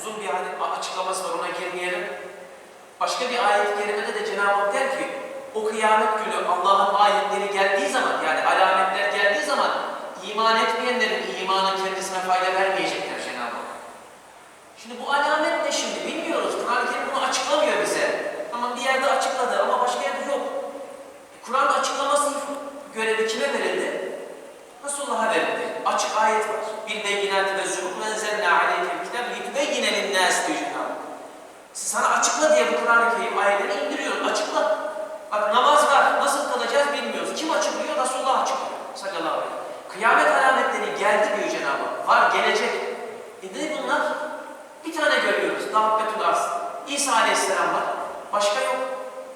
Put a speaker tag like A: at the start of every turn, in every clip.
A: uzun bir açıklaması var ona girmeyelim. Başka bir ayet-i kerimede de Cenab-ı Hak der ki o kıyamet günü Allah'ın ayetleri geldiği zaman yani alametler geldiği zaman iman etmeyenlerin imanı kendisine fayda vermeyecekler Cenab-ı Hak. Şimdi bu alamet ne şimdi bilmiyoruz. Kur'an-ı Kerim bunu açıklamıyor bize. Ama bir yerde açıkladı ama başka yerde yok. Kur'an açıklaması görevi kime verildi? Resulullah'a verildi. Açık ayet var. Bir beyinat ve züruk ve enzelna aleykel litübeyyine linnâs diyor. Sana açıkla diye bu Kur'an-ı Kerim ayetleri indiriyor. Açıkla. Bak namaz var. Nasıl kılacağız bilmiyoruz. Kim açıklıyor? Resulullah açıklıyor. Sallallahu aleyhi. Kıyamet alametleri geldi diyor Cenab-ı. Var gelecek. E ne bunlar? Bir tane görüyoruz. Dabbetül Ars. İsa Aleyhisselam var. Başka yok.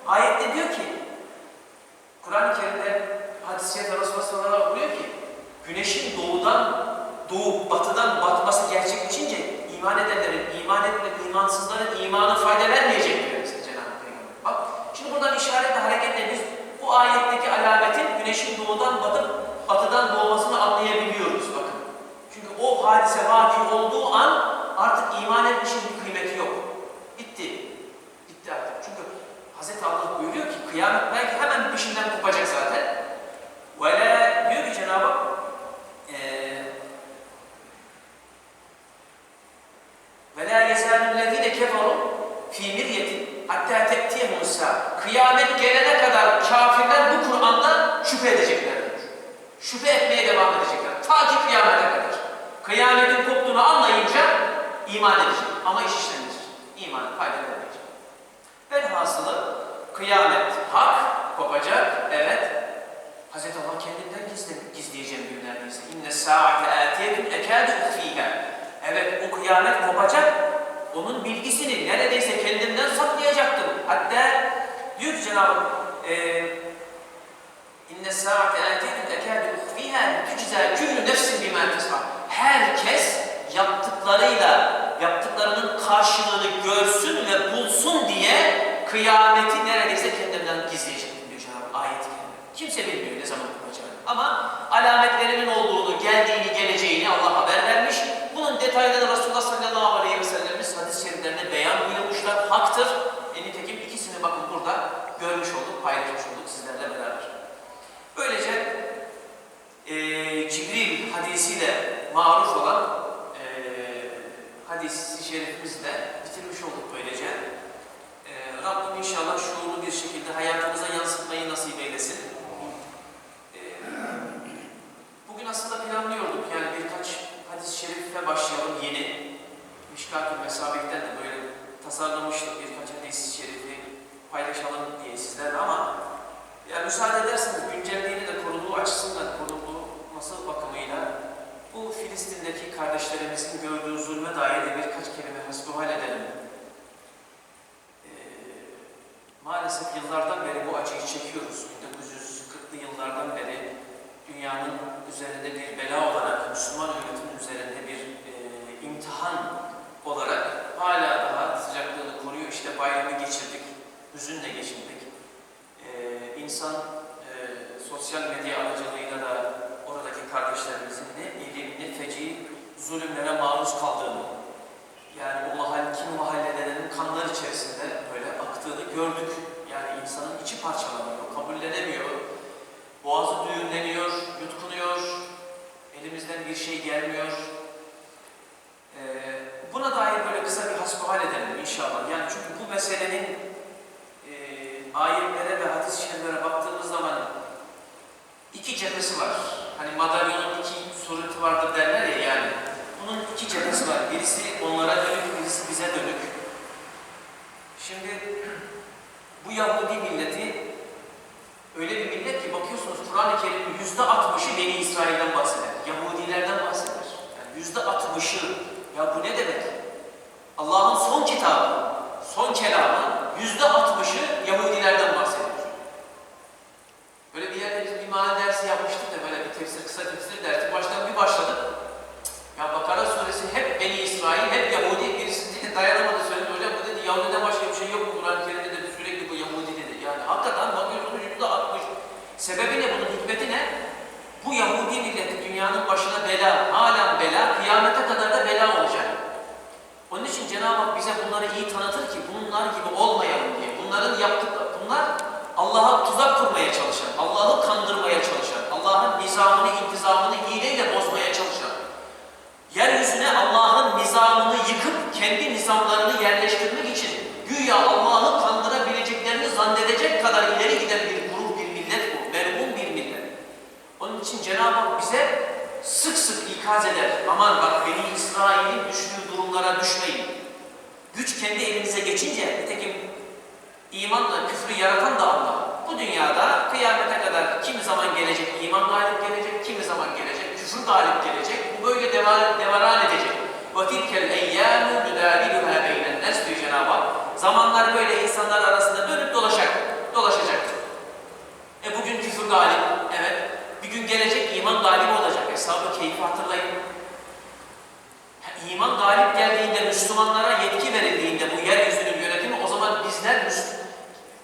A: Ayette diyor ki Kur'an-ı Kerim'de hadis-i şerifte Resulullah sallallahu aleyhi ki güneşin doğudan doğup batıdan batması gerçekleşince iman edenlerin, iman etmeyen imansızların imanı fayda vermeyecek diyor mesela Cenab-ı Peygamber. Bak şimdi buradan işaretle hareketle biz bu ayetteki alametin güneşin doğudan batıp batıdan doğmasını anlayabiliyoruz bakın. Çünkü o hadise vaki olduğu an artık iman etmişin bir kıymeti yok. Bitti. Bitti artık. Çünkü Hz. Allah buyuruyor ki kıyamet belki hemen peşinden kopacak zaten. Ve la diyor ki Cenab-ı Hak eee ve la yezâlüllezîne keferu fî miryetin hattâ te'tiyehumus Kıyamet gelene kadar kafirler bu Kur'an'da şüphe edeceklerdir. Şüphe etmeye devam edecekler. Ta ki kıyamete kadar. Kıyametin koptuğunu anlayınca iman edecek. Ama iş işlemeyecek. İman fayda vermeyecek. Velhasılı kıyamet hak kopacak. Evet. Hz. Allah kendinden gizle, gizleyeceğim diyor neredeyse. İnne saate atiyetun ekâdü fîhâ. Evet o kıyamet kopacak. Onun bilgisini neredeyse kendimden saklayacaktım. Hatta diyor ki Cenab-ı Hak eee İnne saate atiyetun ekâdü fîhâ tüczâ küllü nefsin bimâ tes'a. Herkes yaptıklarıyla yaptıklarının karşılığını görsün ve bulsun diye kıyameti neredeyse kendimden gizleyecektim diyor Cenab-ı kerime. Kimse bilmiyor ne zaman kopacağını. Ama alametlerinin olduğunu, geldiğini, geleceğini Allah haber vermiş. Bunun detaylarını Resulullah sallallahu aleyhi ve sellemiz hadis-i şeriflerinde beyan buyurmuşlar. Haktır. E nitekim ikisini bakın burada görmüş olduk, paylaşmış olduk sizlerle beraber. Böylece eee Cibril hadisiyle maruf olan eee hadis-i şerifimizi de bitirmiş olduk böylece. Eee Rabbim inşallah şuurlu bir şekilde hayatımıza yansıtmayı nasip eylesin. Zulümlere Beni İsrail'den bahseder. Yahudilerden bahseder. Yani yüzde altmışı. Ya bu ne demek? Allah'ın son kitabı, son kelamı yüzde altmışı Yahudilerden bahsediyor. Böyle bir yerde bir mana dersi yapmıştık da böyle bir tefsir, kısa tefsir dersi. Baştan bir başladık. Ya Bakara suresi hep Beni İsrail, hep Yahudi. Birisi de dayanamadı söyledi. Hocam bu dedi Yahudi'den başka dünyanın başına bela, halen bela, kıyamete kadar da bela olacak. Onun için Cenab-ı Hak bize bunları iyi tanıtır ki bunlar gibi olmayalım diye. Bunların yaptıkları, bunlar Allah'a tuzak kurmaya çalışan, Allah'ı kandırmaya çalışan, Allah'ın nizamını, intizamını hileyle bozmaya çalışan, yeryüzüne Allah'ın nizamını yıkıp kendi nizamlarını yerleştirmek için güya Allah'ı kandırabileceklerini zannedecek kadar ileri giden bir grup, bir millet bu. Merhum bir millet. Onun için Cenab-ı Hak bize sık sık ikaz eder. Aman bak Beni İsrail'in düştüğü durumlara düşmeyin. Güç kendi elinize geçince, nitekim imanla küfrü yaratan da Allah. Bu dünyada kıyamete kadar kimi zaman gelecek iman galip gelecek, kimi zaman gelecek küfür galip gelecek. Bu böyle devam, devaran edecek. وَتِلْكَ الْاَيَّامُ نُدَابِلُهَا بَيْنَ النَّاسِ diyor Cenab-ı Hak. Zamanlar böyle insanlar arasında dönüp dolaşacak. dolaşacak. E bugün küfür galip, evet. Bir gün gelecek iman galip Müslümanlara yetki verildiğinde bu yeryüzünün yönetimi o zaman bizler Müsl-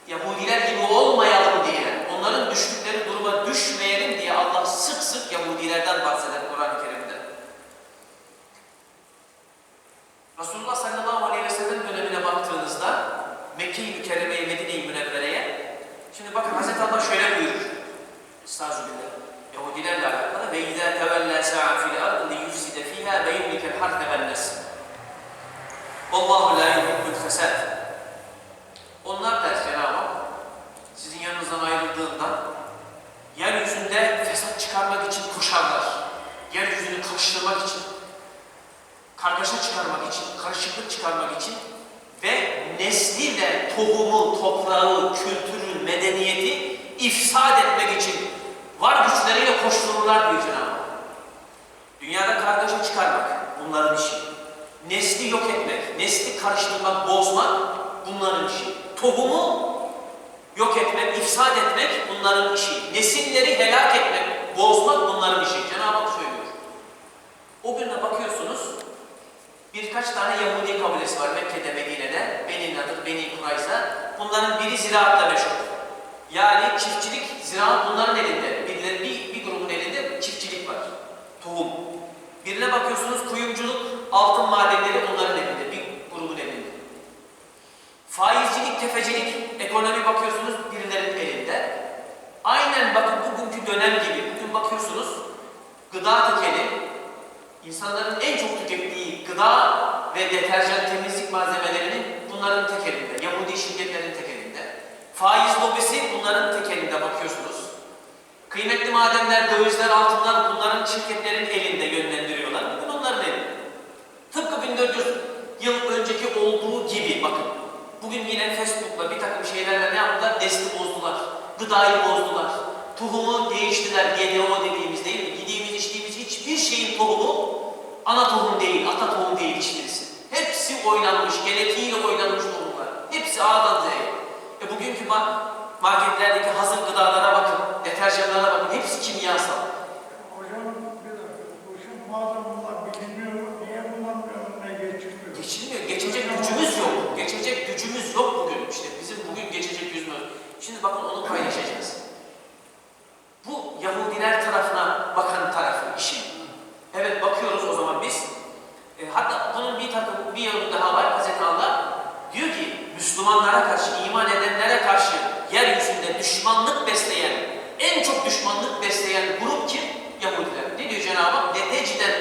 A: Yahudiler gibi olmayalım diye, onların düştükleri duruma düşmeyelim diye Allah sık sık Yahudilerden bahseder Kur'an-ı Kerim'de. Resulullah sallallahu aleyhi ve sellem dönemine baktığınızda Mekke-i Mükerreme'ye, Medine-i Münevvere'ye şimdi bakın Hazreti Allah şöyle buyurur. Estağfirullah. Yahudilerle alakalı ve izâ tevellâ sâ'a fil ardı li yufside fîhâ ve nesl. Vallahu la yuhibbul fesad. Onlar der Cenab-ı Hak sizin yanınızdan ayrıldığında yeryüzünde fesat çıkarmak için koşarlar. Yeryüzünü karıştırmak için, kargaşa çıkarmak için, karışıklık çıkarmak için ve nesli ve tohumu, toprağı, kültürü, medeniyeti ifsad etmek için var güçleriyle koştururlar diyor Cenab-ı Hak. Dünyada kargaşa çıkarmak bunların işi. Nesli yok etmek, nesli karıştırmak, bozmak bunların işi. Tohumu yok etmek, ifsad etmek bunların işi. Nesilleri helak etmek, bozmak bunların işi. Cenab-ı Hak söylüyor. O gün de bakıyorsunuz birkaç tane Yahudi kabilesi var Mekke'de, Medine'de. Beni Nadir, Beni Kurayza. Bunların biri ziraatla meşhur. Yani çiftçilik, ziraat bunların elinde. Bir, bir, bir grubun elinde çiftçilik var. Tohum. Birine bakıyorsunuz kuyumculuk, altın madenleri onların elinde. Bir grubun elinde. Faizcilik, tefecilik, ekonomi bakıyorsunuz birilerinin elinde. Aynen bakın bugünkü dönem gibi. Bugün bakıyorsunuz gıda tükeni, insanların en çok tükettiği gıda ve deterjan temizlik malzemelerinin bunların tek elinde. Yahudi şirketlerin tek elinde. Faiz lobisi bunların tek elinde bakıyorsunuz. Kıymetli madenler, dövizler, altınlar bunların şirketlerin elinde yönlendiriyorlar. Bugün onların elinde. Tıpkı 1400 yıl önceki olduğu gibi bakın. Bugün yine Facebook'la bir takım şeylerle ne yaptılar? Nesli bozdular. Gıdayı bozdular. Tohumu değiştiler. GDO dediğimiz değil mi? Yediğimiz içtiğimiz hiçbir şeyin tohumu ana tohum değil, ata tohum değil hiçbirisi. Hepsi oynanmış, genetiğiyle oynanmış tohumlar. Hepsi A'dan Z'ye. E bugünkü ma marketlerdeki hazır gıdalara bakın, deterjanlara bakın. Hepsi kimyasal.
B: Hocam bir dakika, bu madem bunlar bilinmiyor, niye bunların önüne geçilmiyor?
A: Geçilmiyor. Geçecek gücümüz yok. Geçecek gücümüz yok bugün. İşte bizim bugün geçecek yüzümüz. Şimdi bakın onu paylaşacağız. Bu Yahudiler tarafına bakan tarafı işin. Evet bakıyoruz o zaman biz. E, hatta bunun bir takım bir yolu daha var Hazreti Allah. Diyor ki Müslümanlara karşı, iman edenlere karşı yeryüzünde düşmanlık besleyen, en çok düşmanlık besleyen grup kim? Yahudiler. Ne diyor Cenab-ı Hak? Neteciden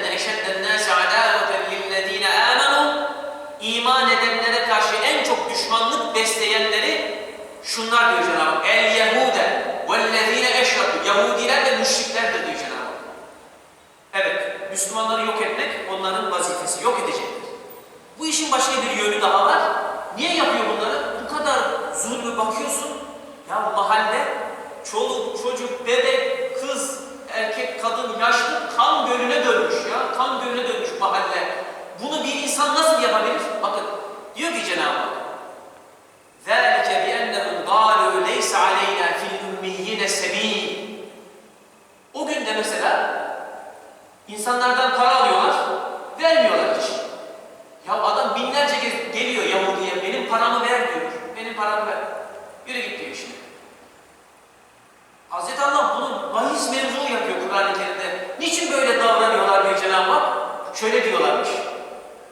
A: düşmanlık besleyenleri şunlar diyor Cenab-ı Hak. El Yehude vellezine eşraku. Yahudiler ve müşriklerdir diyor Cenab-ı Hak. Evet, Müslümanları yok etmek onların vazifesi. Yok edecektir. Bu işin başka bir yönü daha var. Niye yapıyor bunları? Bu kadar zulmü bakıyorsun. Ya mahalle çoluk, çocuk, bebek, kız, erkek, kadın, yaşlı kan gölüne dönmüş ya. Kan gölüne dönmüş mahalle. Bunu bir insan nasıl yapabilir? Bakın diyor ki Cenab-ı Hak. ذَٰلِكَ بِأَنَّهُمْ قَالُوا لَيْسَ عَلَيْنَا فِي الْاُمِّيِّينَ سَب۪يلٍ O gün de mesela insanlardan para alıyorlar, vermiyorlar hiç. Ya adam binlerce kez geliyor Yahudi'ye, benim paramı ver diyor. Benim paramı ver. Yürü git diyor şimdi. Hazreti Allah bunu bahis mevzu yapıyor Kur'an-ı Kerim'de. Niçin böyle davranıyorlar diyor Cenab-ı Hak? Şöyle diyorlarmış.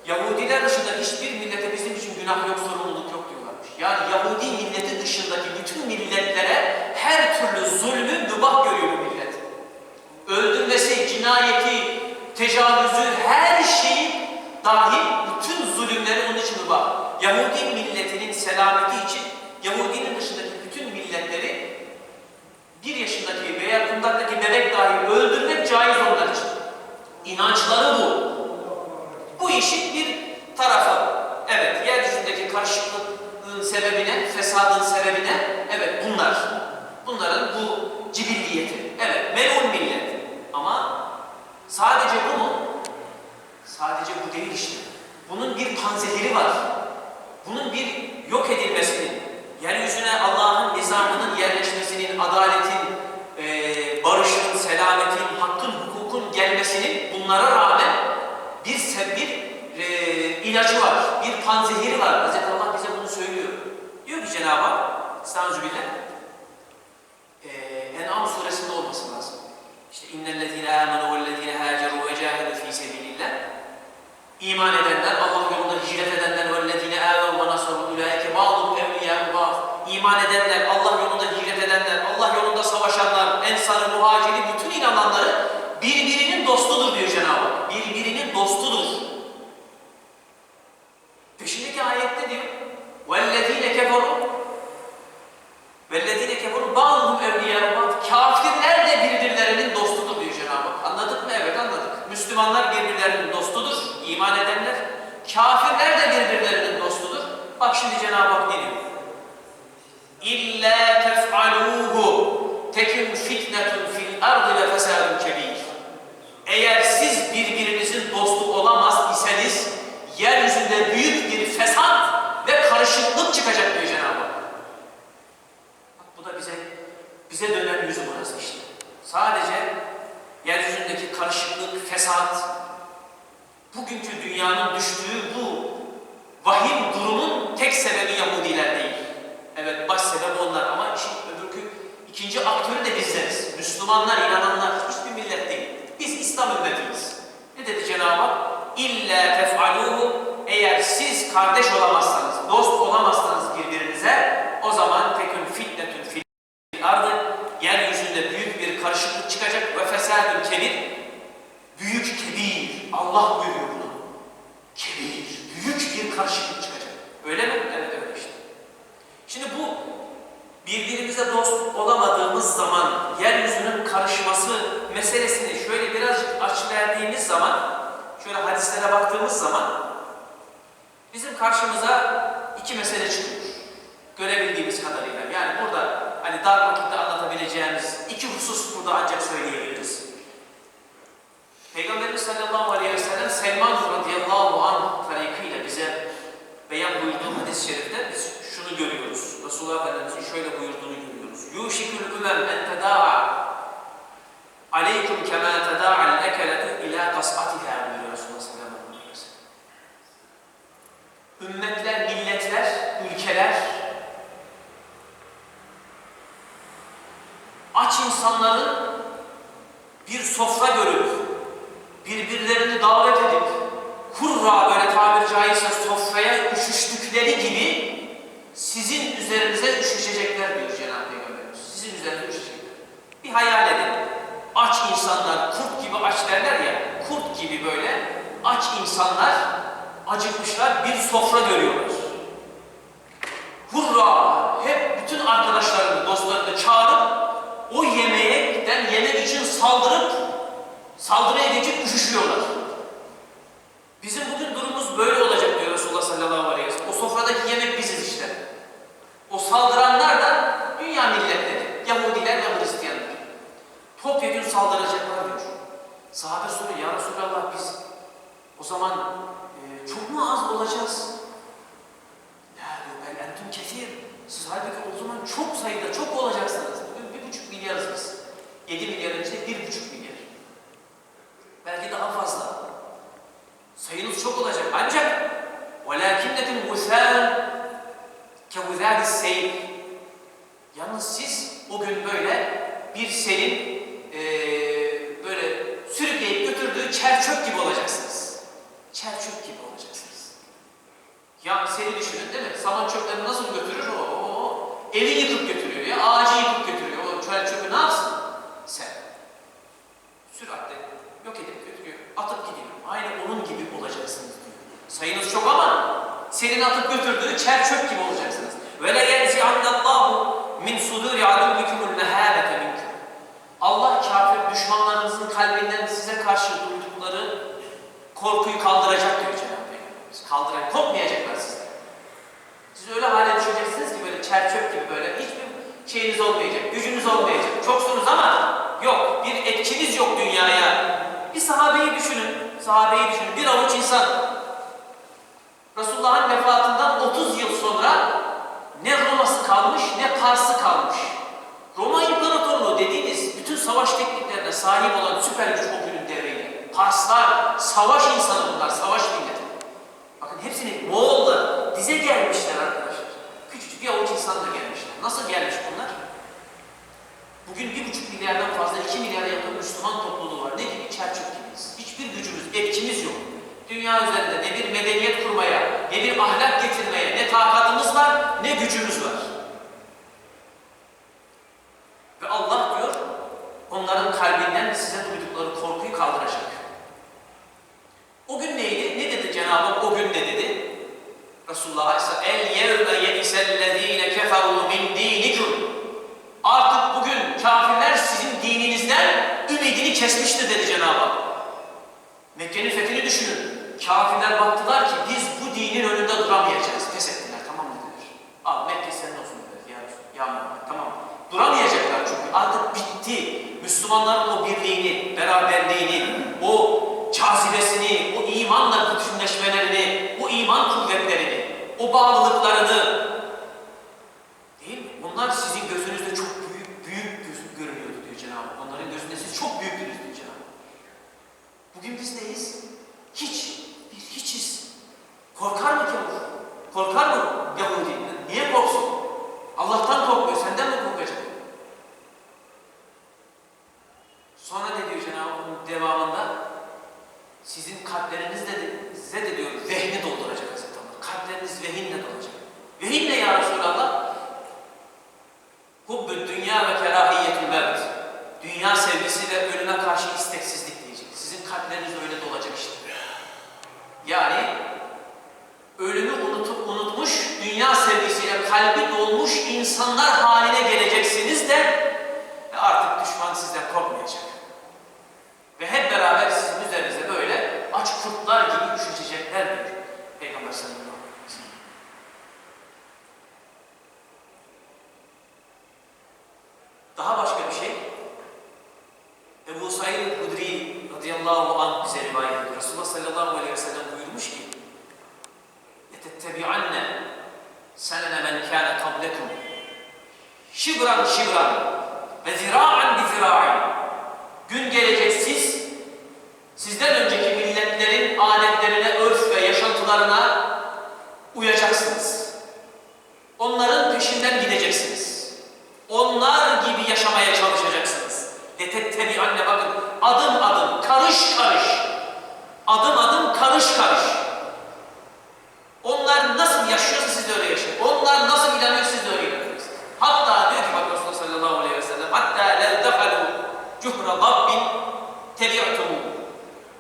A: Yahudiler dışında hiçbir millete bizim için günah yok, zulmü mübah görüyor millet. Öldürmesi, cinayeti, tecavüzü, her şeyi dahil bütün zulümleri onun için mübah. Yahudi milletinin selameti için Yahudinin dışındaki bütün milletleri bir yaşındaki veya kundaktaki bebek dahi öldürmek caiz onlar için. İnançları bu. Bu işin bir tarafı. Evet, yeryüzündeki karışıklığın sebebine, fesadın sebebine, evet bunlar. Bunların bu cibilliyeti. Evet, melun millet. Ama sadece bu mu? Sadece bu değil işte. Bunun bir panzehiri var. Bunun bir yok edilmesinin, yeryüzüne Allah'ın nizamının yerleşmesinin, adaletin, e, barışın, selametin, hakkın, hukukun gelmesinin bunlara rağmen bir bir e, ilacı var, bir panzehiri var. Hz. Allah bize bunu söylüyor. Diyor ki Cenab-ı Hak, Estağfirullah e, En'am suresinde olması lazım. İşte innellezine amenu vellezine haceru ve cahelu fi sebilillah iman edenler Allah buyuruyor bunu. Kebir, büyük bir karışıklık çıkacak. Öyle mi? Evet öyle işte. Şimdi bu birbirimize dost olamadığımız zaman yeryüzünün karışması meselesini şöyle birazcık aç zaman şöyle hadislere baktığımız zaman bizim karşımıza iki mesele çıkıyor. Görebildiğimiz kadarıyla. Yani burada hani dar vakitte anlatabileceğimiz iki husus burada ancak söyleyebiliriz. Peygamberimiz sallallahu aleyhi ve sellem Selman radıyallahu anh tarikıyla bize beyan buyurduğu hadis-i şerifte biz şunu görüyoruz. Resulullah Efendimiz'in şöyle buyurduğunu görüyoruz. Yuşikül ümem en teda'a aleykum kemâ teda'al ekeletu ilâ kas'atihâ щоб ми avuç insan Resulullah'ın vefatından 30 yıl sonra ne Roma'sı kalmış ne Pars'ı kalmış. Roma İmparatorluğu dediğiniz bütün savaş tekniklerine sahip olan süper güç o günün devriyle. Parslar, savaş insanı bunlar, savaş milleti. Bakın hepsini Moğollar dize gelmişler arkadaşlar. Küçücük bir avuç insan da gelmişler. Nasıl gelmiş bunlar? Bugün bir buçuk milyardan fazla, iki milyara yakın Müslüman topluluğu var. Ne gibi? Çerçöp gibiyiz. Hiçbir gücümüz, etkimiz yok. Dünya üzerinde ne bir medeniyet kurmaya, ne bir ahlak getirmeye, ne takatımız var, ne gücümüz var. Ve Allah diyor, onların kalbinden size duydukları korkuyu kaldıracak. O gün neydi? Ne dedi Cenab-ı Hak o gün ne dedi? Resulullah Aleyhisselam El yevme ye'isellezine keferu min dinikum Artık bugün kafirler sizin dininizden ümidini kesmiştir dedi Cenab-ı Hak. Mekke'nin fethini düşünün. Kafirler baktılar ki biz bu dinin önünde duramayacağız. Pes ettiler. Tamam dediler. Al Mekke senin olsun dediler. Ya, ya tamam. Duramayacaklar çünkü artık bitti. Müslümanların o birliğini, beraberliğini, o cazibesini, o imanla bütünleşmelerini, o iman kuvvetlerini, o bağlılıklarını değil mi? Bunlar sizin gözünüzde çok büyük, büyük göz- görünüyordu diyor Cenab-ı Hak. Onların gözünde siz çok büyüktünüz diyor Cenab-ı Hak. Bugün biz neyiz? Hiç. Biz hiçiz. Korkar mı Kavur? Korkar mı Yahudi? Niye korksun? Allah'tan korkmuyor. Tebi'tumu.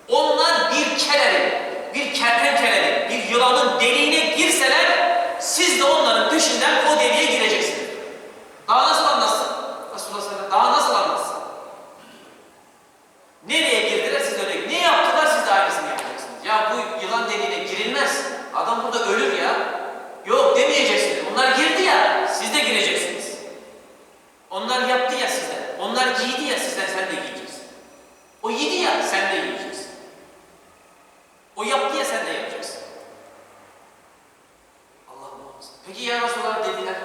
A: Onlar bir kelerin, bir kertenkelenin, bir yılanın deliğine girseler siz de onların peşinden o deliğe gireceksiniz. Daha nasıl anlatsın? Resulullah sallallahu aleyhi ve sellem daha nasıl anlatsın? Nereye girdiler siz öyle Ne yaptılar siz de aynısını yapacaksınız. Ya bu yılan deliğine girilmez. Adam burada ölür ya. Yok demeyeceksiniz. Onlar girdi ya siz de gireceksiniz. Onlar yaptı ya sizden. Onlar giydi ya sizden sen de giyeceksin. O yedi ya sen de yiyeceksin. O yaptı ya sen de yapacaksın. Allah muhafaza. Peki ya Resulallah dediler.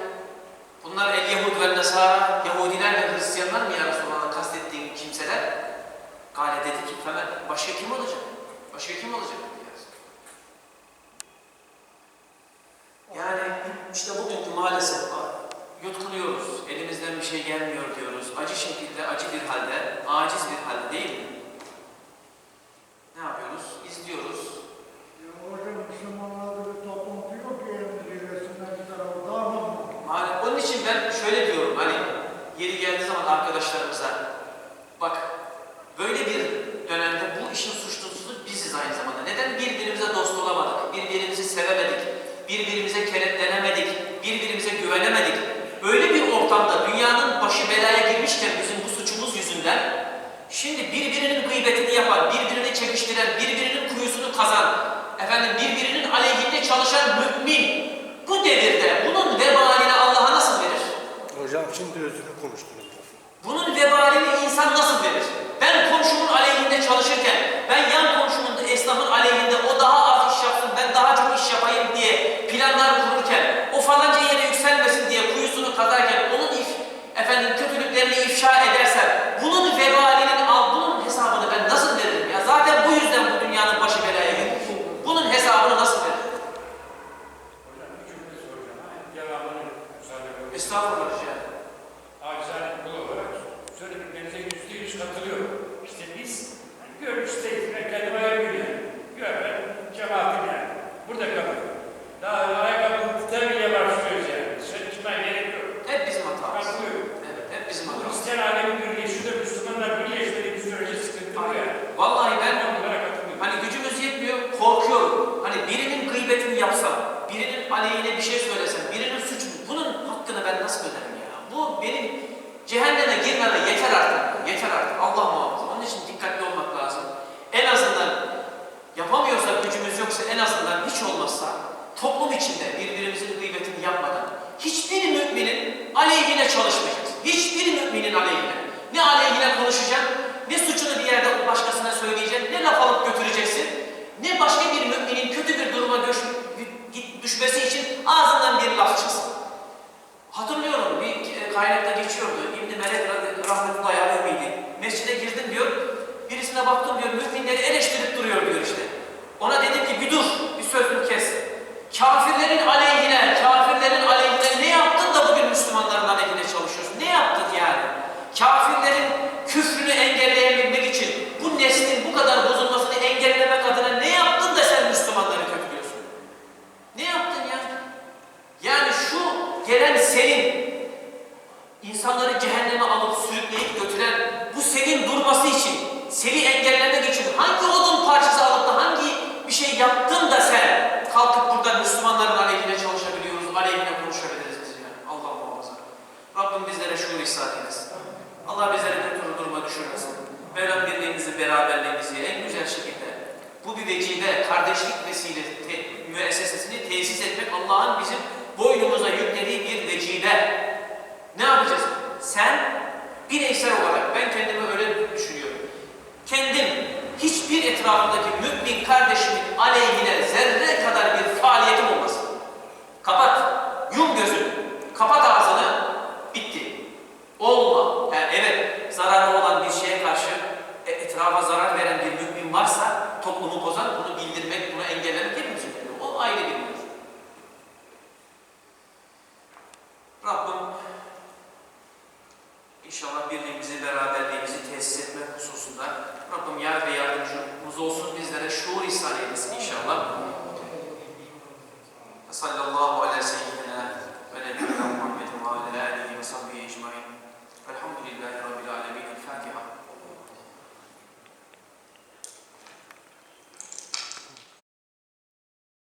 A: Bunlar el Yahud ve Nasara, Yahudiler ve Hristiyanlar mı ya Resulallah kastettiğin kimseler? Gale dedi ki hemen başka kim olacak? Başka kim olacak? Yani işte bugünkü maalesef yutkunuyoruz. Elimizden bir şey gelmiyor diyoruz. Acı şekilde, acı bir halde, aciz bir halde değil mi? Ne yapıyoruz? İzliyoruz.
B: Ya hocam Müslümanlarda bir toplantı yok ki elinde resimler bir tarafı dağılmadı.
A: Maalesef. Onun için ben şöyle diyorum hani yeri geldiği zaman arkadaşlarımıza bak böyle bir dönemde bu işin suçlusu biziz aynı zamanda. Neden birbirimize dost olamadık, birbirimizi sevemedik, birbirimize kenetlenemedik, birbirimize güvenemedik. Böyle bir ortamda dünyanın başı belaya girmişken bizim bu suçumuz yüzünden Şimdi birbirinin gıybetini yapan, birbirini çekiştiren, birbirinin kuyusunu kazan, efendim birbirinin aleyhinde çalışan mümin bu devirde bunun vebalini Allah'a nasıl verir?
C: Hocam şimdi özünü konuştunuz.
A: Bunun vebalini insan nasıl verir? Ben komşumun aleyhinde çalışırken, ben yan komşumun esnafın aleyhinde o daha yapsın, ben daha çok iş yapayım diye planlar kururken, o falanca yere yükselmesin diye kuyusunu kazarken, onun if, efendim kötülüklerini ifşa edersem, bunun vebalinin, al, bunun hesabını ben nasıl veririm ya? Zaten bu yüzden bu dünyanın başı belaya girmiş. Bunun hesabını nasıl veririm?
D: Hocam bir cümle soracağım. Devamını müsaade buyurun.
A: Estağfurullah rica ederim.
D: Acizane kul olarak söylediklerinize yüzde yüz katılıyorum. İşte biz hani görüşteyiz. Ben kendime ayrı yani. Gör ben cemaatim yani. Burada kalıyorum. Daha ayakkabı bile başlıyoruz yani. Dışarı çıkmaya gerek yok.
A: Hep bizim hatamız.
D: Katılıyorum.
A: Evet, hep bizim
D: Bu
A: hatamız.
D: Hristiyan alemi birleşiyor. Müslümanlar birleşmediği bir sürece sıkıntı bu yani.
A: Vallahi ben
D: Ben onlara katılıyorum.
A: Hani gücümüz yetmiyor, korkuyorum. Hani birinin gıybetini yapsam, birinin aleyhine bir şey söylesem, birinin suçu, bunun hakkını ben nasıl öderim ya? Bu benim cehenneme girmeme yeter artık. Yeter artık. Allah muhafaza. Onun için dikkatli olmak lazım. En azından yapamıyorsak, gücümüz yoksa en azından hiç olmazsa toplum içinde birbirimizin gıybetini yapmadan hiçbir müminin aleyhine çalışmayacağız. Hiçbir müminin aleyhine. Ne aleyhine konuşacaksın, ne suçunu bir yerde başkasına söyleyeceksin, ne laf alıp götüreceksin, ne başka bir müminin kötü bir duruma düşmesi için ağzından bir laf çıksın. Hatırlıyorum bir e, kaynakta geçiyordu. İbn-i Melek Rah- rahmetullahi aleyhiydi. Mescide girdim diyor. Birisine baktım diyor. Müminleri eleştirip duruyor diyor işte. Ona dedim ki bir dur. Sözünü kes. Kafirlerin aleyhine, kafirlerin aleyhine ne yaptın da bugün Müslümanların aleyhine çalışıyorsun? Ne yaptın yani? Kafirlerin